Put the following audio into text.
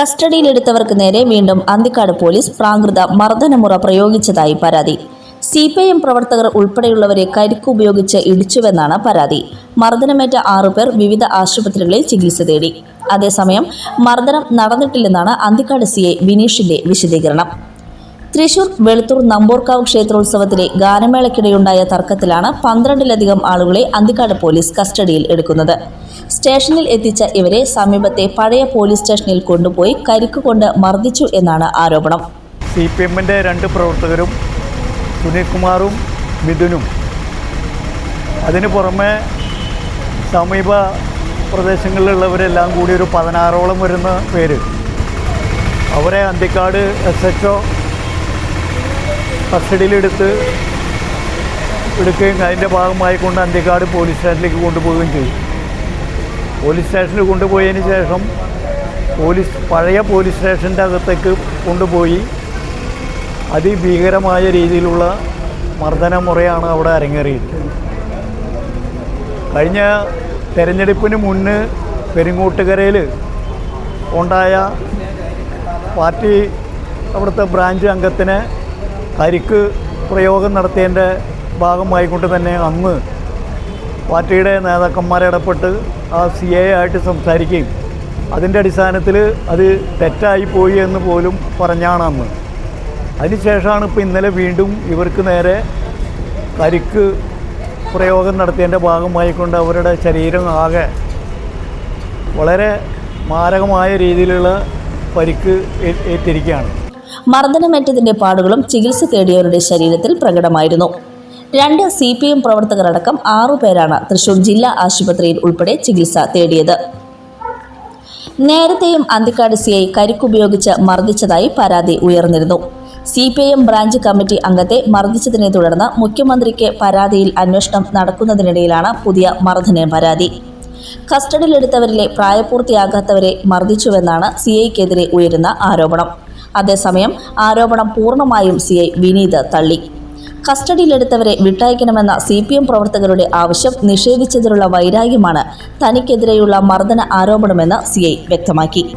കസ്റ്റഡിയിലെടുത്തവർക്ക് നേരെ വീണ്ടും അന്തിക്കാട് പോലീസ് പ്രാകൃത മർദ്ദനമുറ പ്രയോഗിച്ചതായി പരാതി. സി പി എം പ്രവർത്തകർ ഉൾപ്പെടെയുള്ളവരെ കരിക്കുപയോഗിച്ച് ഇടിച്ചുവെന്നാണ് പരാതി. മർദ്ദനമേറ്റ ആറുപേർ വിവിധ ആശുപത്രികളിൽ ചികിത്സ തേടി. അതേസമയം മർദ്ദനം നടന്നിട്ടില്ലെന്നാണ് അന്തിക്കാട് സി എ ബിനീഷിന്റെ വിശദീകരണം. തൃശൂർ വെളുത്തൂർ നമ്പൂർക്കാവ് ക്ഷേത്രോത്സവത്തിലെ ഗാനമേളയ്ക്കിടെയുണ്ടായ തർക്കത്തിലാണ് പന്ത്രണ്ടിലധികം ആളുകളെ അന്തിക്കാട് പോലീസ് കസ്റ്റഡിയിൽ എടുക്കുന്നത്. സ്റ്റേഷനിൽ എത്തിച്ച ഇവരെ സമീപത്തെ പഴയ പോലീസ് സ്റ്റേഷനിൽ കൊണ്ടുപോയി കരിക്കുകൊണ്ട് മർദ്ദിച്ചു എന്നാണ് ആരോപണം. സി പി എമ്മിന്റെ രണ്ട് പ്രവർത്തകരും സുനിൽകുമാറും മിഥുനും. അതിനു പുറമെ സമീപ പ്രദേശങ്ങളിലുള്ളവരെല്ലാം കൂടി ഒരു പതിനാറോളം വരുന്ന പേര്. അവരെ അന്തിക്കാട് എസ് എച്ച് കസ്റ്റഡിയിലെടുത്ത് എടുക്കുകയും അതിന്റെ ഭാഗമായി കൊണ്ട് അന്തിക്കാട് പോലീസ് സ്റ്റേഷനിലേക്ക് കൊണ്ടുപോവുകയും ചെയ്തു. പോലീസ് സ്റ്റേഷനിൽ കൊണ്ടുപോയതിന് ശേഷം പോലീസ് പഴയ പോലീസ് സ്റ്റേഷന്റെ അകത്തേക്ക് കൊണ്ടുപോയി. അതിഭീകരമായ രീതിയിലുള്ള മർദ്ദന മുറയാണ് അവിടെ അരങ്ങേറിയത് കഴിഞ്ഞ തെരഞ്ഞെടുപ്പിന് മുന്ന് പെരിങ്ങോട്ടുകരയിൽ ഉണ്ടായ പാർട്ടി അവിടുത്തെ ബ്രാഞ്ച് അംഗത്തിന് കരിക്ക് പ്രയോഗം നടത്തിയതിന്റെ ഭാഗമായിക്കൊണ്ട് തന്നെ അന്ന് പാർട്ടിയുടെ നേതാക്കന്മാരെ ഇടപെട്ട് ആ സി എ ആയിട്ട് സംസാരിക്കുകയും അതിന്റെ അടിസ്ഥാനത്തിൽ അത് തെറ്റായി പോയി എന്ന് പോലും പറഞ്ഞാണ് അന്ന് അതിനുശേഷമാണ് ഇപ്പോൾ ഇന്നലെ വീണ്ടും ഇവർക്ക് നേരെ കരിക്ക് പ്രയോഗം നടത്തിയതിന്റെ ഭാഗമായിക്കൊണ്ട് അവരുടെ ശരീരം ആകെ വളരെ മാരകമായ രീതിയിലുള്ള പരിക്ക് ഏറ്റിരിക്കുകയാണ്. മർദ്ദനമേറ്റതിന്റെ പാടുകളും ചികിത്സ തേടിയവരുടെ ശരീരത്തിൽ പ്രകടമായിരുന്നു. രണ്ട് സി പി എം പ്രവർത്തകരടക്കം ആറുപേരാണ് തൃശൂർ ജില്ലാ ആശുപത്രിയിൽ ഉൾപ്പെടെ ചികിത്സ തേടിയത്. നേരത്തെയും അന്തിക്കാട് സി ഐ കരിക്കുപയോഗിച്ച് മർദ്ദിച്ചതായി പരാതി ഉയർന്നിരുന്നു. C P I M branch committee അംഗത്തെ മർദ്ദിച്ചതിനെ തുടർന്ന് മുഖ്യമന്ത്രിക്ക് പരാതിയിൽ അന്വേഷണം നടക്കുന്നതിനിടയിലാണ് പുതിയ മർദ്ദന പരാതി. കസ്റ്റഡിയിലെടുത്തവരിലെ പ്രായപൂർത്തിയാകാത്തവരെ മർദ്ദിച്ചുവെന്നാണ് സി ഐക്കെതിരെ ഉയരുന്ന ആരോപണം. അതേസമയം ആരോപണം പൂർണമായും സി ഐ വിനീത് തള്ളി. കസ്റ്റഡിയിലെടുത്തവരെ വിട്ടയക്കണമെന്ന സി പി എം പ്രവർത്തകരുടെ ആവശ്യം നിഷേധിച്ചതിലുള്ള വൈരാഗ്യമാണ് തനിക്കെതിരെയുള്ള മർദ്ദന ആരോപണമെന്ന് സി ഐ വ്യക്തമാക്കി.